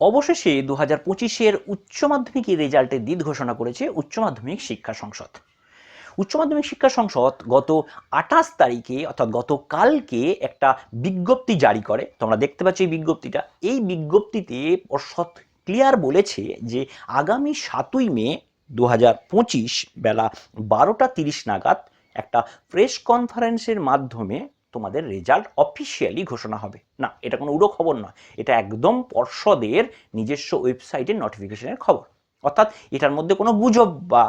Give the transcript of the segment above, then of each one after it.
অবশেষে দু হাজার পঁচিশের উচ্চ মাধ্যমিকের রেজাল্টের দিন ঘোষণা করেছে উচ্চ মাধ্যমিক শিক্ষা সংসদ। উচ্চ মাধ্যমিক শিক্ষা সংসদ গত আঠাশ তারিখে অর্থাৎ গতকালকে একটা বিজ্ঞপ্তি জারি করে। তোমরা দেখতে পাচ্ছ এই বিজ্ঞপ্তিটা। এই বিজ্ঞপ্তিতে পর্ষদ ক্লিয়ার বলেছে যে আগামী সাতই মে দু হাজার পঁচিশ বেলা বারোটা তিরিশ নাগাদ একটা প্রেস কনফারেন্সের মাধ্যমে তোমাদের রেজাল্ট অফিসিয়ালি ঘোষণা হবে। না, এটা কোনো উড়ো খবর নয়। এটা একদম পর্ষদের নিজস্ব ওয়েবসাইটের নোটিফিকেশনের খবর। অর্থাৎ এটার মধ্যে কোনো গুজব বা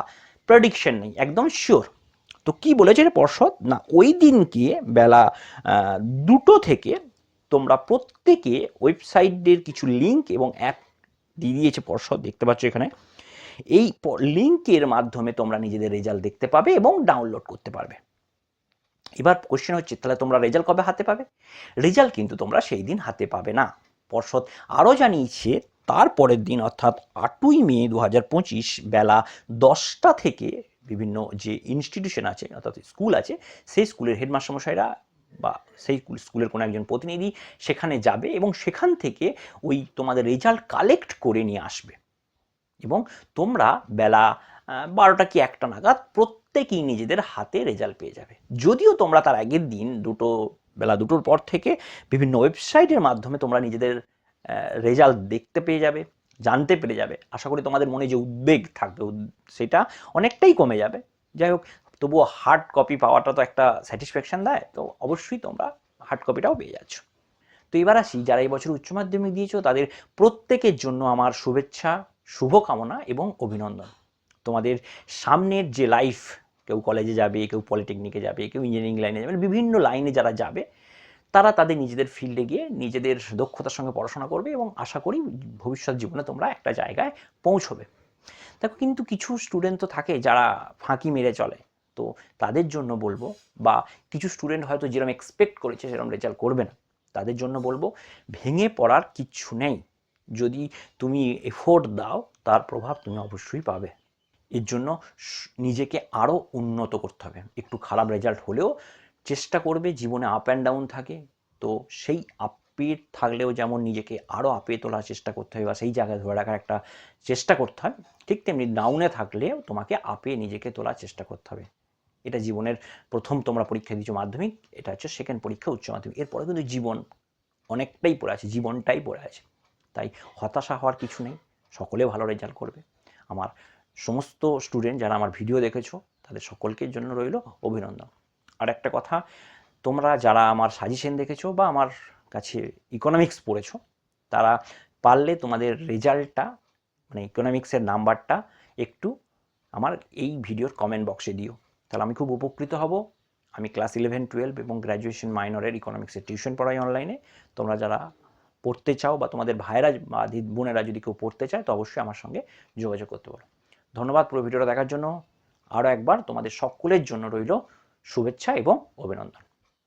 প্রেডিকশন নেই, একদম শিওর তো কি বলেছে পর্ষদ? না, ওই দিনকে বেলা দুটো থেকে তোমরা প্রত্যেকে ওয়েবসাইটের কিছু লিঙ্ক এবং অ্যাপ দিয়ে দিয়েছে পর্ষদ, দেখতে পাচ্ছ এখানে। এই লিঙ্কের মাধ্যমে তোমরা নিজেদের রেজাল্ট দেখতে পাবে এবং ডাউনলোড করতে পারবে। এবার কোশ্চেন হচ্ছে, তাহলে তোমরা রেজাল্ট কবে হাতে পাবে? রেজাল্ট কিন্তু তোমরা সেই দিন হাতে পাবে না। পর্ষদ আরও জানিয়েছে তারপরের দিন অর্থাৎ আটই মে দু হাজার পঁচিশ বেলা দশটা থেকে বিভিন্ন যে ইনস্টিটিউশন আছে, অর্থাৎ স্কুল আছে, সেই স্কুলের হেডমাস্টারমশাইরা বা সেই স্কুলের কোনো একজন প্রতিনিধি সেখানে যাবে এবং সেখান থেকে ওই তোমাদের রেজাল্ট কালেক্ট করে নিয়ে আসবে। এবং তোমরা বেলা বারোটা কি একটা নাগাদ প্রত্যেকেই নিজেদের হাতে রেজাল্ট পেয়ে যাবে। যদিও তোমরা তার আগের দিন দুটো, বেলা দুটোর পর থেকে বিভিন্ন ওয়েবসাইটের মাধ্যমে তোমরা নিজেদের রেজাল্ট দেখতে পেয়ে যাবে, জানতে পেরে যাবে। আশা করি তোমাদের মনে যে উদ্বেগ থাকবে সেটা অনেকটাই কমে যাবে। যাই হোক, তবুও হার্ড কপি পাওয়াটা তো একটা স্যাটিসফ্যাকশন দেয়, তো অবশ্যই তোমরা হার্ড কপিটাও পেয়ে যাচ্ছ। তো এবার আসি, যারা এই বছর উচ্চ মাধ্যমিক দিয়েছ, তাদের প্রত্যেকের জন্য আমার শুভেচ্ছা। শুভকামনা এবং অভিনন্দন। তোমাদের সামনের যে লাইফ কেউ কলেজে যাবে, কেউ পলিটেকনিকে যাবে, কেউ ইঞ্জিনিয়ারিং লাইনে যাবে, বিভিন্ন লাইনে যারা যাবে, তারা তাদের নিজেদের ফিল্ডে গিয়ে নিজেদের দক্ষতার সঙ্গে পড়াশোনা করবে এবং আশা করি ভবিষ্যৎ জীবনে তোমরা একটা জায়গায় পৌঁছবে। দেখো, কিন্তু কিছু স্টুডেন্ট তো থাকে যারা ফাঁকি মেরে চলে। তো তাদের জন্য বলব, বা কিছু স্টুডেন্ট হয়তো যেরকম এক্সপেক্ট করেছে সেরকম রেজাল্ট করবে না। তাদের জন্য বলব, ভেঙে পড়ার কিচ্ছু নেই। যদি তুমি এফোর্ট দাও, তার প্রভাব তুমি অবশ্যই পাবে। এর জন্য নিজেকে আরও উন্নত করতে হবে। একটু খারাপ রেজাল্ট হলেও চেষ্টা করবে, জীবনে আপ অ্যান্ড ডাউন থাকে। তো সেই আপের থাকলেও যেমন নিজেকে আরও আপে তোলার চেষ্টা করতে হবে বা সেই জায়গায় ধরে রাখার একটা চেষ্টা করতে হয়, ঠিক তেমনি ডাউনে থাকলেও তোমাকে আপে নিজেকে তোলার চেষ্টা করতে হবে। এটা জীবনের প্রথম তোমরা পরীক্ষা দিচ্ছ মাধ্যমিক, এটা হচ্ছে সেকেন্ড পরীক্ষা উচ্চ মাধ্যমিক। এরপরে কিন্তু জীবন অনেকটাই পড়ে আছে, জীবনটাই পড়ে আছে। তাই হতাশা হওয়ার কিছু নেই। সকলে ভালো রেজাল্ট করবে। আমার সমস্ত স্টুডেন্ট যারা আমার ভিডিও দেখেছ, তাদের সকলকের জন্য রইল অভিনন্দন। আর একটা কথা, তোমরা যারা আমার সাজেশন দেখেছ বা আমার কাছে ইকোনমিক্স পড়েছো, তারা পারলে তোমাদের রেজাল্টটা মানে ইকোনমিক্সের নাম্বারটা একটু আমার এই ভিডিওর কমেন্ট বক্সে দিও। তাহলে আমি খুব উপকৃত হব। আমি ক্লাস ইলেভেন টুয়েলভ এবং গ্র্যাজুয়েশন মাইনরের ইকোনমিক্সের টিউশন পড়াই অনলাইনে তোমরা যারা পড়তে চাও বা তোমাদের ভাইরা বা বোনেরা যদি কেউ পড়তে চায়, তো অবশ্যই আমার সঙ্গে যোগাযোগ করতে পারো। ধন্যবাদ পুরো ভিডিওটা দেখার জন্য। আরও একবার তোমাদের সকলের জন্য রইল শুভেচ্ছা এবং অভিনন্দন।